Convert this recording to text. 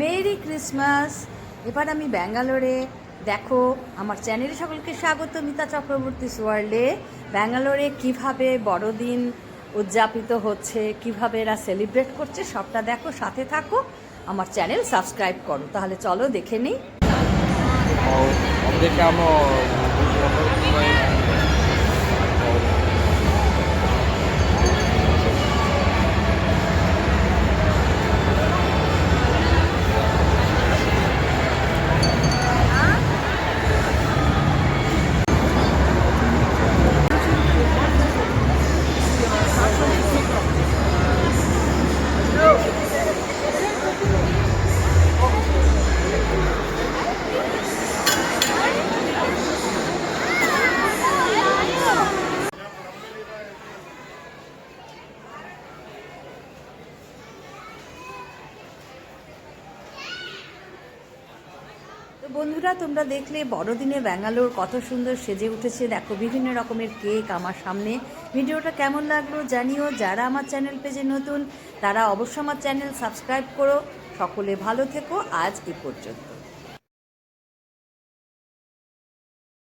Merry Christmas. এবার আমি ব্যাঙ্গালোরে। দেখো, আমার চ্যানেলে সকলকে স্বাগত, মিতা চক্রবর্তী ওয়ার্ল্ডে ব্যাঙ্গালোরে কীভাবে বড়দিন উদযাপিত হচ্ছে, কীভাবে এরা সেলিব্রেট করছে, সবটা দেখো, সাথে থাকো। আমার চ্যানেল সাবস্ক্রাইব করো। তাহলে চলো দেখে নিই। তো বন্ধুরা, তোমরা দেখলে বড়দিনে ব্যাঙ্গালোর কত সুন্দর সেজে উঠেছে। দেখো, বিভিন্ন রকমের কেক আমার সামনে। ভিডিওটা কেমন লাগল জানিও। যারা আমার চ্যানেল পেজে নতুন, তারা অবশ্য আমার চ্যানেল সাবস্ক্রাইব করো। সকলে ভালো থেকো আজ এ পর্যন্ত।